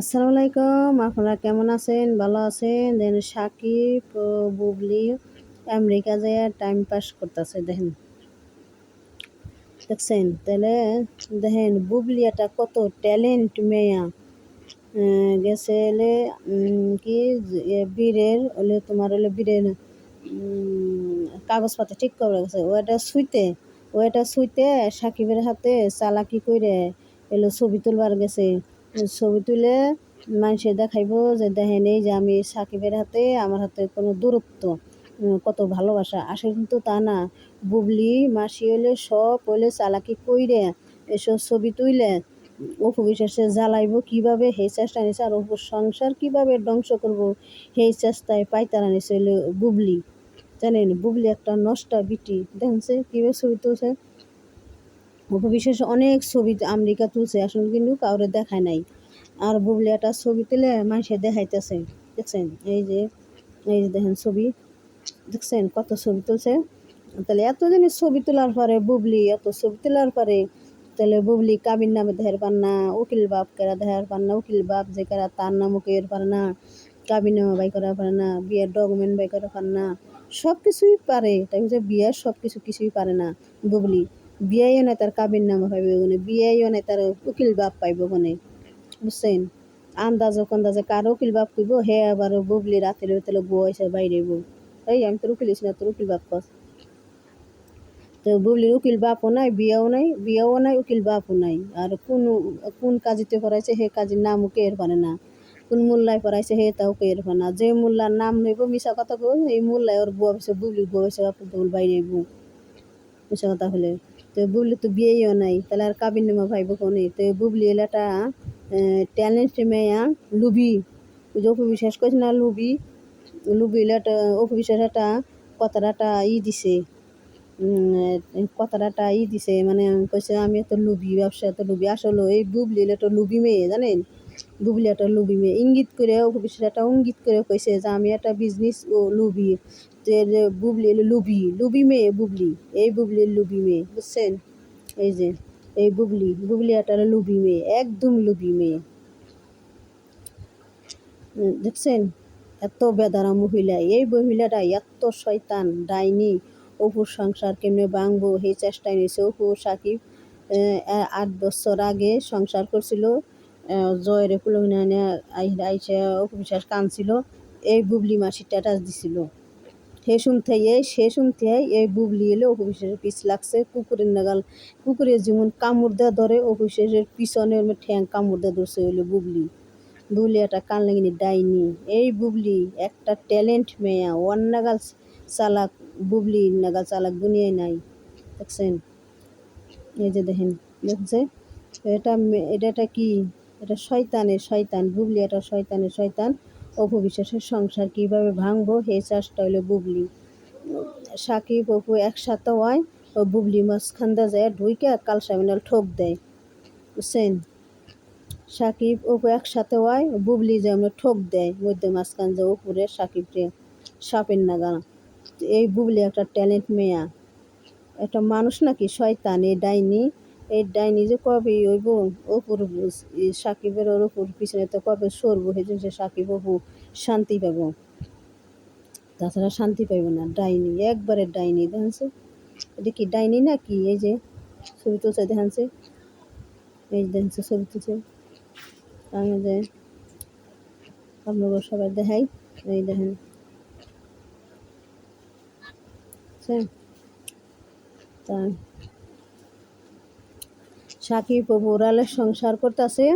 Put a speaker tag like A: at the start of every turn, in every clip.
A: আসসালামু আলাইকুম, আপনারা কেমন আছেন? ভালো আছেন? দেন সাকিব বুবলি আমেরিকা যায় টাইম পাস করতেছে, দেখেন। দেখছেন? তাহলে দেখেন, বুবলি একটা কত ট্যালেন্ট মেয়া। গেছে এলে কি বীরের, হলে তোমার হলে বীরের কাগজপত্র ঠিক করে গেছে ও এটা সুইতে ও এটা সুইতে সাকিবের হাতে চালাকি করে এলো ছবি তুলবার গেছে। ছবি তুলে মানুষে দেখাইব যে দেখেন এই যে আমি সাকিবের হাতে, আমার হাতে কোনো দূরত্ব কত ভালোবাসা। আসলে কিন্তু তা না। বুবলি, মাসি হলে সব হলে চালাকি কইরে এসব ছবি তুইলে অপু বিশ্বাসে জ্বালাইব কীভাবে সেই চেষ্টা নিছে আর অপুর সংসার কীভাবে ধ্বংস করব? সেই চেষ্টায় পাইতারা নিছে হইল বুবলি। জানেন, বুবলি একটা নষ্টা বিটি। দেখছে কীভাবে ছবি তুলছে। বিশ্বাস অনেক ছবি আমেরিকা তুলছে, আসলে কিন্তু কাউরে দেখায় নাই। আর বুবলি একটা ছবি তুলে মানুষে দেখাইতেছে, দেখছেন? এই যে এই যে দেখেন ছবি, দেখছেন কত ছবি তুলছে? তাহলে এত জিনিস ছবি তোলার পরে বুবলি, এত ছবি তোলার পরে তাহলে বুবলি কাবির নামে দেহের পার না, উকিল বাপ কেরা দেহের পার না, উকিল বাপ যে কেরা তার নামও কের পারে না, কাবির নামে বাই করা পারে না, বিয়ের ডকুমেন্ট বাই করা পারে না সব কিছুই পারে। তাই হচ্ছে বিয়ের সব কিছু কিছুই পারে না বুবলি। বিয়াইও নাই তার কাবির নামে পাইব ওখানে বিয়াইও নাই তার উকিল বাপ পাইব ওখানে বুঝছেন? আন্দাজে কন্দাজে কার উকিল বাপ কইব, হে আবার বুবলি রাতে তাহলে বউ এসে বাইরে বউ এই আমি তোর উকিল না, তোর উকিল বাপ কস। তো বুবলির উকিল বাপও নাই, বিয়াও নাই বিয়াও নাই, উকিল বাপও নাই। আর কোন কোন কাজিতে পড়াইছে সেই কাজীর নামও কে পারে না। কোন মোল্লায় পড়াইছে হে তাও কে পারে না। যে মোল্লার নাম নইব মিশা কথা কব এই মোল্লায় ওর বউ হয়েছে বুবলির বউ বাপুর দৌল বাইরে বউ মিশা কথা হলে। তো বুবলি তো বিয়েও নাই, তাহলে আর কাবির নামা ভাইব কোনে? তো বুবলি এলে একটা ট্যালেন্ট মেয়া, লুবি, ওই যে অপবিশ্বাস করছে না লুবি? লুবি এলে একটা, অপবিশ্বাস একটা কথাটা ই দিছে কথাটা ই দিছে মানে কইছে আমি এত লুবি ব্যবসা এত লুবি। আসলে এই বুবলি এলে একটা লুবি মেয়ে, জানেন? বুবলি একটা লুবি মেয়ে। ইঙ্গিত করে অপবিশ্বাস একটা, ইঙ্গিত করে কইছে যে আমি একটা বিজনেস ও লুবি। যে বুবলি, লুবি লুবি মেয়ে, বুবলি। এই বুবলির লুবি মেয়ে, বুঝছেন? এই যে, এই বুবলি বুবলি একটা লুবি মেয়ে, একদম লুবি মেয়ে। দেখছেন? এত বেদারা মহিলা, এই মহিলাটা এত শয়তান, ডাইনি, অপুর সংসার কেমনে ভাঙবো? সেই চেষ্টায় নিয়েছে অপু সাকিব আট বছর আগে সংসার করছিল জয়ের কুলহিনা আইসে অপু বিশ্বাস কানছিল এই বুবলি মাসি স্ট্যাটাস দিছিল। সে শুনতে এই সে শুনতে এই বুবলি এলে অপু বিশ্বাসের পিছ লাগছে। কুকুরের নাগাল, কুকুরের যেমন কামড় দেওয়া ধরে অপু বিশ্বাসের পিছনে ঠ্যাং কামড় দেওয়া ধরছে হইল বুবলি। বুবলি একটা কানলাগিনি ডাইনি। এই বুবলি একটা ট্যালেন্ট মেয়া ওয়ান নাগাল চালাক বুবলি নাগাল চালাক দুনিয়ায় নাই। দেখছেন? এই যে দেখেন, দেখছে? এটা এটা এটা কি? এটা শয়তানের শয়তান, বুবলি এটা শয়তানের শয়তান। অপবিশ্বাসের সংসার কীভাবে ভাঙবো? হে চাষটা হইল বুবলি। সাকিব অপু একসাথে হয় ও বুবলি মাঝখানটা যায় ঢুইকে কাল সামিনাল ঠোক দেয়। বুঝছেন সাকিব অপু একসাথে হয় বুবলি যেমন ঠোক দেয়। মধ্যে মাঝখান যে উপরে সাকিবরে সাপের নাগা এই বুবলি একটা ট্যালেন্ট মেয়া। একটা মানুষ নাকি শয়তান এই ডাইনি। এই ডাইনি যে কবে হইব অপুর ই সাকিবের ওর উপর পিছনে তো কবে সরবো সেই জন্য সাকিব অপু, শান্তি পাবো। তাছাড়া শান্তি পাইব না, ডাইনি, একবারে ডাইনি দেখাচ্ছে এটা কি ডাইনি না কি এই যে ছবি তুলছে দেখাচ্ছে এই যে দেখাচ্ছে ছবি তুলছে। আমি যে আপনাদের সবাই দেখাই, এই দেখেন? তা সাকিব বোরালের সংসার করতেছে।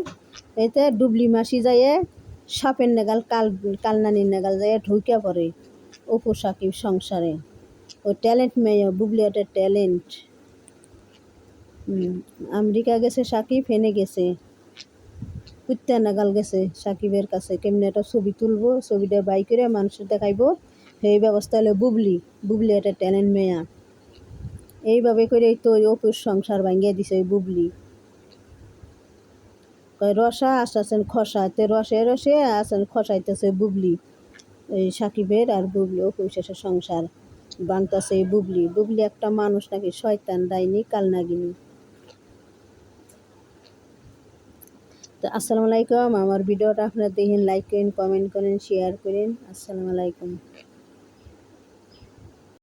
A: এতে ডুবলি মাসি যায় সাপের নাগাল, কাল, কালনানির নাগাল যায় ঢুকে পড়ে অপু সাকিব সংসারে। ও ট্যালেন্ট মেয়ে বুবলি একটা ট্যালেন্ট আমেরিকা গেছে সাকিব, হেনে গেছে। কুত্তা নাগাল গেছে সাকিবের কাছে। কেমনি একটা ছবি তুলবো, ছবিটা বাই করে মানুষের দেখাইবো। সেই ব্যবস্থা হলো বুবলি বুবলি একটা ট্যালেন্ট মেয়া। এইভাবে করেই তো অপুর সংসার ভাঙ্গিয়ে দিছে ওই বুবলি। কয় রসা আসতেছেন খসা তে রসে রসে আসেন খসাইতেছে বুবলি। এই সাকিবের আর বুবলি অপু শেষের সংসার। বাংতাছে এই বুবলি। বুবলি একটা মানুষ নাকি শয়তান, ডাইনি, কালনাগিনী। তো আসসালামু আলাইকুম। আমার ভিডিওটা আপনারা দেখেন লাইক করেন কমেন্ট করেন শেয়ার করেন। আসসালামু আলাইকুম।